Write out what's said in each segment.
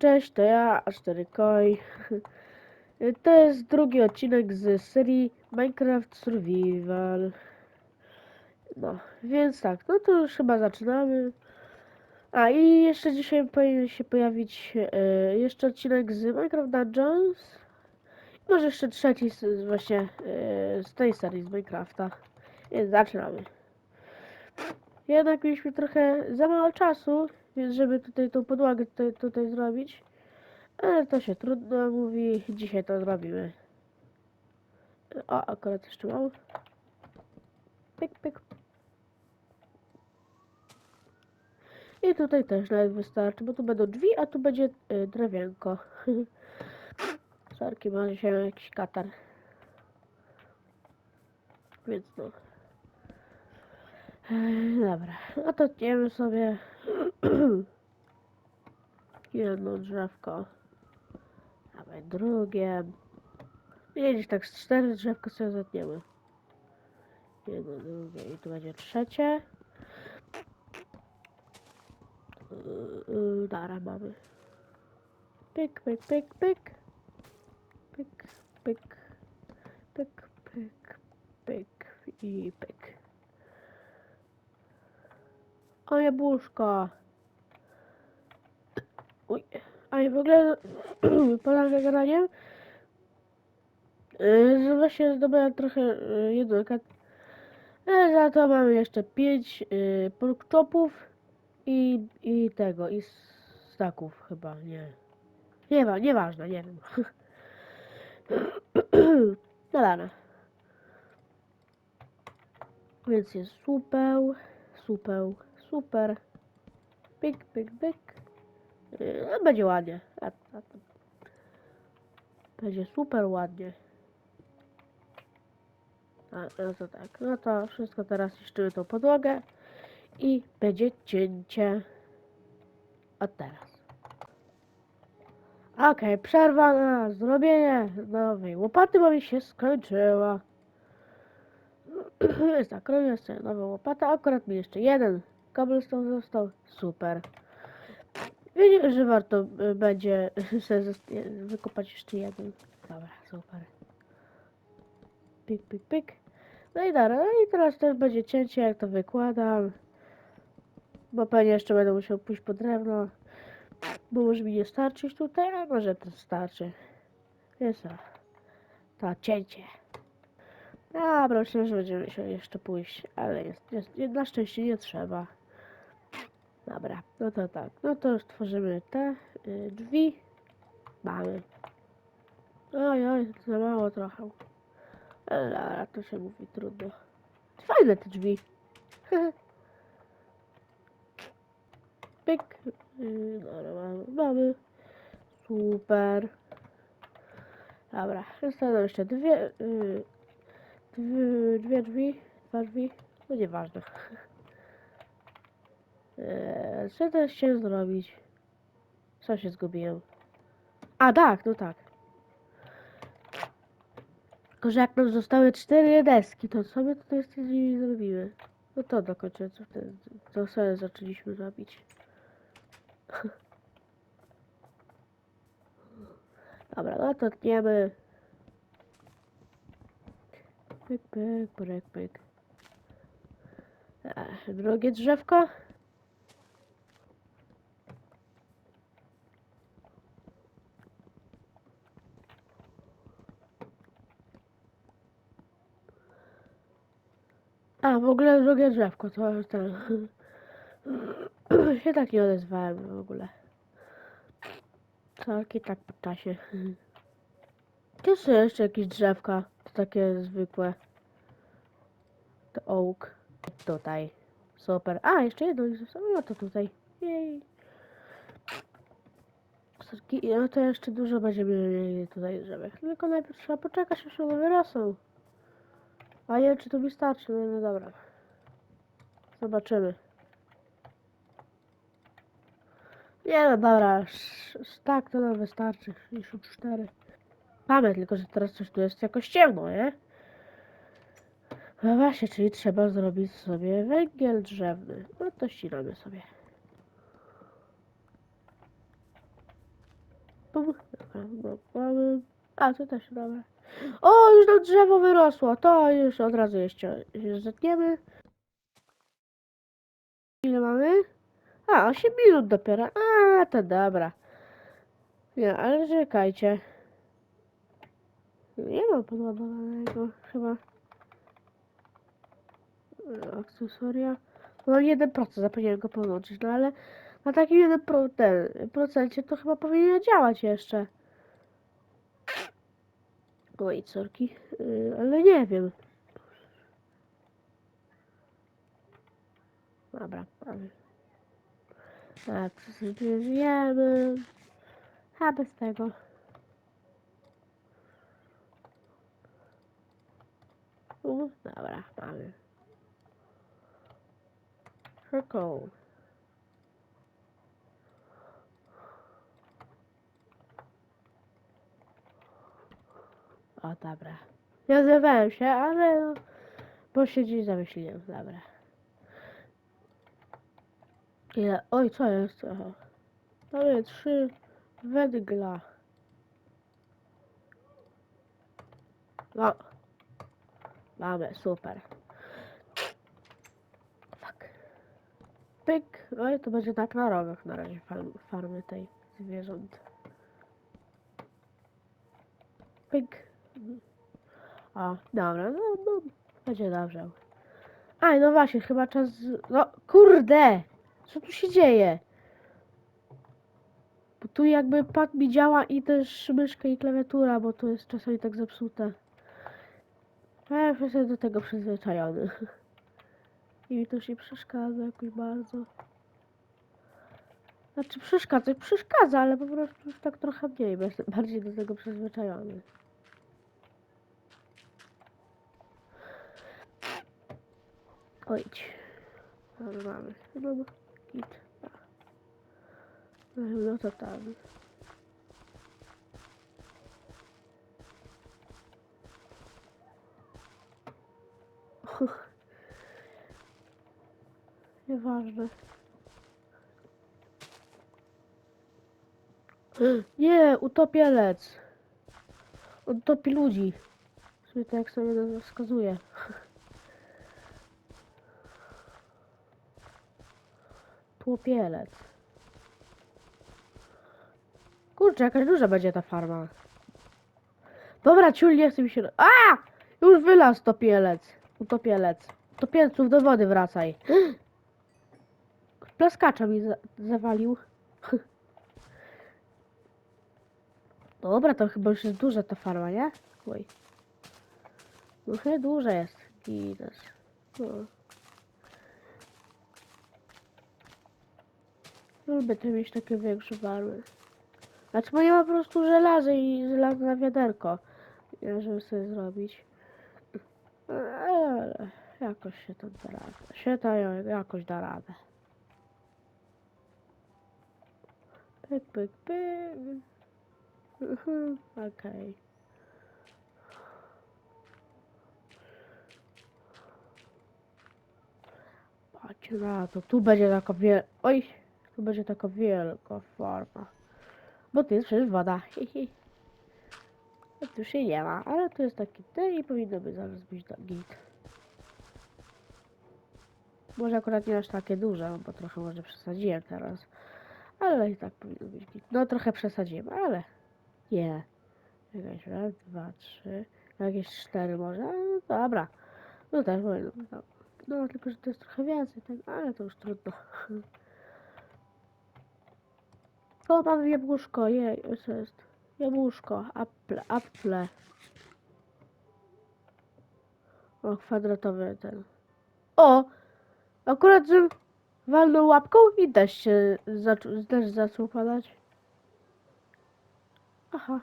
Cześć, to ja, A4 Koi. To jest drugi odcinek z serii Minecraft Survival. No, więc tak, no to już chyba zaczynamy. A i jeszcze dzisiaj powinien się pojawić e, jeszcze odcinek z Minecraft Dungeons. Może jeszcze trzeci z, właśnie e, z tej serii z Minecrafta. Więc zaczynamy. Jednak mieliśmy trochę za mało czasu, więc żeby tutaj tą podłogę tutaj, tutaj zrobić. Ale to się trudno mówi. Dzisiaj to zrobimy. O, akurat jeszcze mam. Pyk, pyk. I tutaj też nawet wystarczy, bo tu będą drzwi, a tu będzie y, drewienko. Sorki, może się jakiś katar. Więc no. Dobra, no to tniemy sobie jedno drzewko, dawaj drugie. Jedziesz tak cztery drzewka sobie zetniemy. Jedno, drugie i tu będzie trzecie. Yy, Dara mamy. Pyk, pyk, pyk, pyk. Pyk, pyk. Pyk, pyk, pyk i pyk. O jabłuszko. Uj. A i w ogóle poza nagraniem yy, że właśnie zdobyłem trochę yy, jedynkę. Ale za to mamy jeszcze 5 yy, porkchopów i, i tego, i staków chyba, nie. Nie ma, nieważne, nie wiem. no dane. Więc jest supeł, supeł, super. Pyk, pyk, pyk. No, będzie ładnie. Będzie super ładnie. A, no to tak. No to wszystko teraz niszczymy tą podłogę. I będzie cięcie. Od teraz. Okej, przerwa na zrobienie nowej łopaty, bo mi się skończyła. Więc tak, sobie nową łopatę. Akurat mi jeszcze jeden cobblestone został. Super. Wiedziałem, że warto y, będzie sobie wykopać jeszcze jeden. Dobra, super. Pik, pik, pik. No i dobra, no i teraz też będzie cięcie, jak to wykładam. Bo pewnie jeszcze będę musiał pójść po drewno. Bo może mi nie starczyć tutaj, a może to starczy. Jest to. To cięcie. Dobra, myślę, że będziemy musiał jeszcze pójść, ale jest, jest, na szczęście nie trzeba. Dobra, no to tak, no to już tworzymy te y, drzwi. Mamy. Oj, oj, za mało trochę. Ale to się mówi trudno. Fajne te drzwi. Pyk. Yy, Dobra, mamy, mamy. Super. Dobra, zostaną jeszcze dwie, yy, dwie, dwie drzwi, dwa drzwi, no nieważne. Eee, co teraz chciałem zrobić? Co się zgubiłem? A tak, no tak. Tylko, że jak nam zostały cztery deski, to co my tutaj z nimi zrobimy? No to dokończę, co wtedy, to sobie zaczęliśmy robić. Dobra, no to tniemy. Pyk, pyk, pyk, pyk. Ech, drugie drzewko. A, w ogóle drugie drzewko, to ten... się tak nie odezwałem w ogóle. Całki tak po czasie. Gdzie są jeszcze jakieś drzewka? To takie zwykłe. To oak. Tutaj. Super. A, jeszcze jedno ich zostało. No to tutaj. Jej. No to jeszcze dużo będziemy mieli tutaj drzewek. Tylko najpierw trzeba poczekać, aż one wyrosną. A wiem, czy to mi starczy. No, no dobra. Zobaczymy. Nie no dobra, tak to nam wystarczy. Już już cztery. Mamy, tylko że teraz coś tu jest jakoś ciemno, nie? No właśnie, czyli trzeba zrobić sobie węgiel drzewny. No to ścinamy sobie. Bum. Dobra, mamy. A, to też dobra. O, już nam drzewo wyrosło. To już od razu jeszcze zetniemy. Ile mamy? A, 8 minut dopiero. A, to dobra. Nie, ale czekajcie. Nie mam podładowanego chyba. Akcesoria. Mam 1%, zapomniałem go podłączyć, no ale na takim 1% pro, ten, procencie to chyba powinien działać jeszcze. Oj, sorki, yy, ale nie wiem. Dobra, mamy. Tak, wiemy. A bez tego. U, dobra, mamy. Circle. O, dobra. Nie zrywałem się, ale no, bo się dziś zamyśliłem, dobra. Ile? Oj, co jest? Aha. Mamy trzy węgla. No. Mamy, super. Tak. Pyk. No i to będzie tak na rogach na razie farm, farmy tej zwierząt. Pyk. O, dobra, no, no, będzie dobrze. Aj, no właśnie, chyba czas... No, kurde! Co tu się dzieje? Bo tu jakby pad mi działa i też myszka i klawiatura, bo to jest czasami tak zepsute. A ja już jestem do tego przyzwyczajony. I mi to nie przeszkadza jakoś bardzo. Znaczy przeszkadza, przeszkadza, ale po prostu już tak trochę mniej, bo jestem bardziej do tego przyzwyczajony. Ojdź. Dobra, mamy. No, git. No, no to tam. Nieważne. Nie, utopielec. On topi ludzi. Sobie tak sobie nazwa wskazuje. Tłopielec. Kurczę, jakaś duża będzie ta farma. Dobra, ciul, nie chce mi się... A! Już wylazł topielec. Utopielec. Topielców do wody wracaj. Plaskacza mi za zawalił. Dobra, to chyba już jest duża ta farma, nie? Oj. No chyba duża jest. Widać. No. Lubię to mieć takie większe farmy. Znaczy, bo nie ma po prostu żelaza i żelazne wiaderko, ja, żeby sobie zrobić. Ale jakoś się to da radę. Się to jakoś da radę. Pyk, pyk, pyk. Okej. Patrzcie na to, tu będzie taka wiel... Oj, tu będzie taka wielka farma. Bo tu jest przecież woda. Tu się nie ma, ale tu jest taki ten i powinno by zaraz być do git. Może akurat nie aż takie duże, bo trochę może przesadziłem teraz. Ale i tak powinno być git. No trochę przesadziłem, ale nie. Jakieś raz, dwa, trzy, jakieś cztery może, no dobra. No też powinno. No tylko, że to jest trochę więcej, tak, ale to już trudno. O, mam jabłuszko, jej, co jest? Jabłuszko, apple, apple. O, kwadratowy ten. O! Akurat, że walnął łapką i deszcz się zaczął, deszcz zaczął padać. Aha.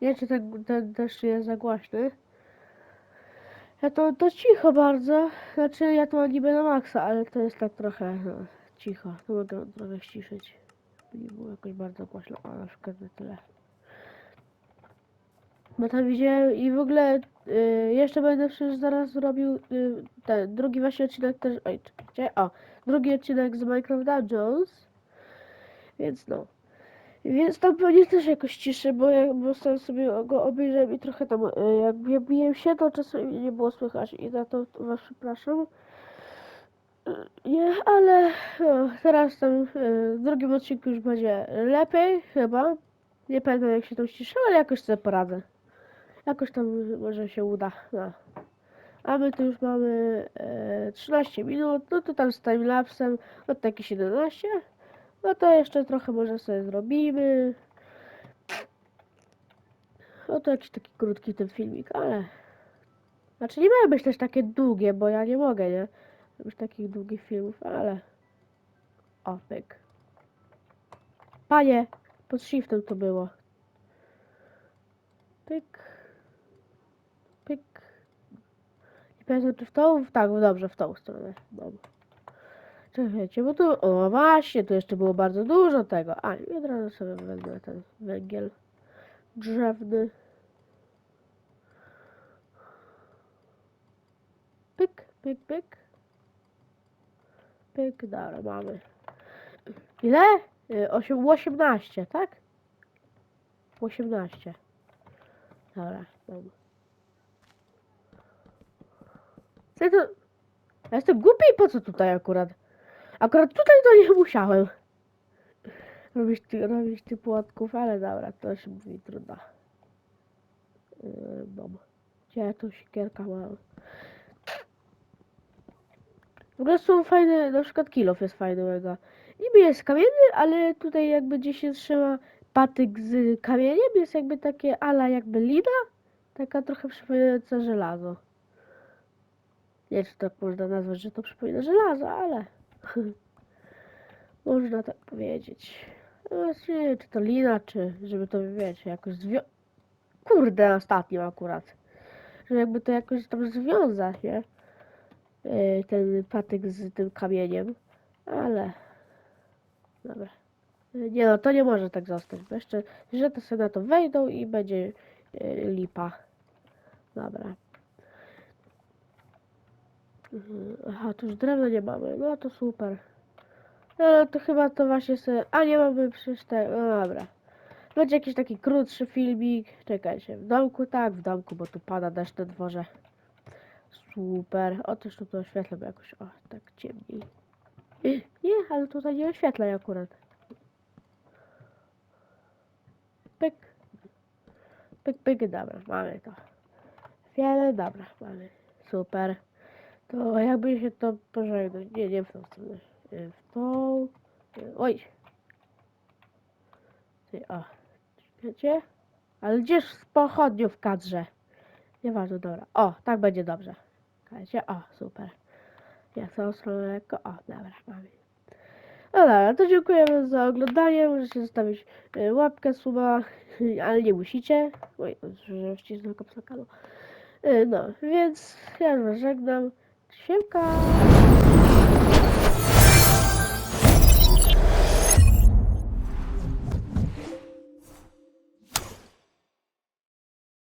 Nie czy ten, ten deszcz jest za głośny. Ja to, to cicho bardzo. Znaczy, ja to niby na maksa, ale to jest tak trochę no, cicho. To mogę trochę ściszyć. Nie było jakoś bardzo głośno, a na przykład tyle. Bo tam widziałem i w ogóle y, jeszcze będę przecież zaraz robił y, ten drugi właśnie odcinek też. Oj, czekajcie. O, drugi odcinek z Minecraft Dungeons. Więc no. Więc tam pewnie też jakoś ciszy, bo ja bo sam sobie go obejrzałem i trochę tam e, jak ja biłem się, to czasami nie było słychać i za to was przepraszam. Nie, ale teraz tam e, w drugim odcinku już będzie lepiej chyba. Nie pamiętam jak się tam ściszyło, ale jakoś sobie poradzę. Jakoś tam może się uda. No. A my tu już mamy e, 13 minut, no to tam z timelapsem od takie 17. No to jeszcze trochę może sobie zrobimy. No to jakiś taki krótki ten filmik, ale... Znaczy nie mają być też takie długie, bo ja nie mogę, nie? Robić takich długich filmów, ale... O, pyk. Panie, pod shiftem to było. Pyk. Pyk. Nie pamiętam czy w tą? Tak, dobrze, w tą stronę. Dobra. Czekajcie, bo tu, o właśnie, tu jeszcze było bardzo dużo tego. A, i od razu sobie wezmę ten węgiel drzewny. Pyk, pyk, pyk. Pyk, dobra, mamy. Ile? Y, Osiem, 18, tak? 18. Dobra, dobra. Co to? Ja jestem głupi, po co tutaj akurat? Akurat tutaj to nie musiałem robić, ty, robić tych płotków, ale dobra, to się mówi trudno. Yy, Dom. Gdzie ja tu siekierka mam? W ogóle są fajne, na przykład kilof jest fajny mega. Niby jest kamienny, ale tutaj jakby gdzieś się trzyma patyk z kamieniem, jest jakby takie ala jakby lina, taka trochę przypominająca żelazo. Nie wiem, czy tak można nazwać, że to przypomina żelazo, ale można tak powiedzieć. No Właśnie nie wiem, czy to lina, czy żeby to, wiecie, jakoś zwią... Kurde, ostatnim akurat. Że jakby to jakoś tam związać, nie? Yy, Ten patyk z tym kamieniem. Ale... Dobra. Yy, Nie no, to nie może tak zostać, bo jeszcze, że to sobie na to wejdą i będzie yy, lipa. Dobra. Mhm, Aha, tu już drewna nie mamy, no to super. No, no to chyba to właśnie sobie... A nie mamy przecież te... No dobra. Będzie jakiś taki krótszy filmik. Czekajcie, w domku tak, w domku, bo tu pada deszcz na dworze. Super. Otóż tu to oświetlę bo jakoś, o, tak ciemniej. Nie, ale tutaj nie oświetlaj akurat. Pyk. Pyk, pyk, dobra, mamy to. Wiele, dobra, mamy. Super. To jakby się to pożegnać. Nie, nie w tą stronę. W tą. Oj. Ty, o. Wiecie? Ale gdzież z pochodnią w kadrze? Nieważne, dobra. O, tak będzie dobrze. Słuchajcie, o, super. Ja tą stronę lekko. O, dobra, mamy. No dobra, to dziękujemy za oglądanie. Możecie zostawić y, łapkę, suba, ale nie musicie. Oj, że wcisnę kapsla kalu. Y, No, więc ja już żegnam. Siemka!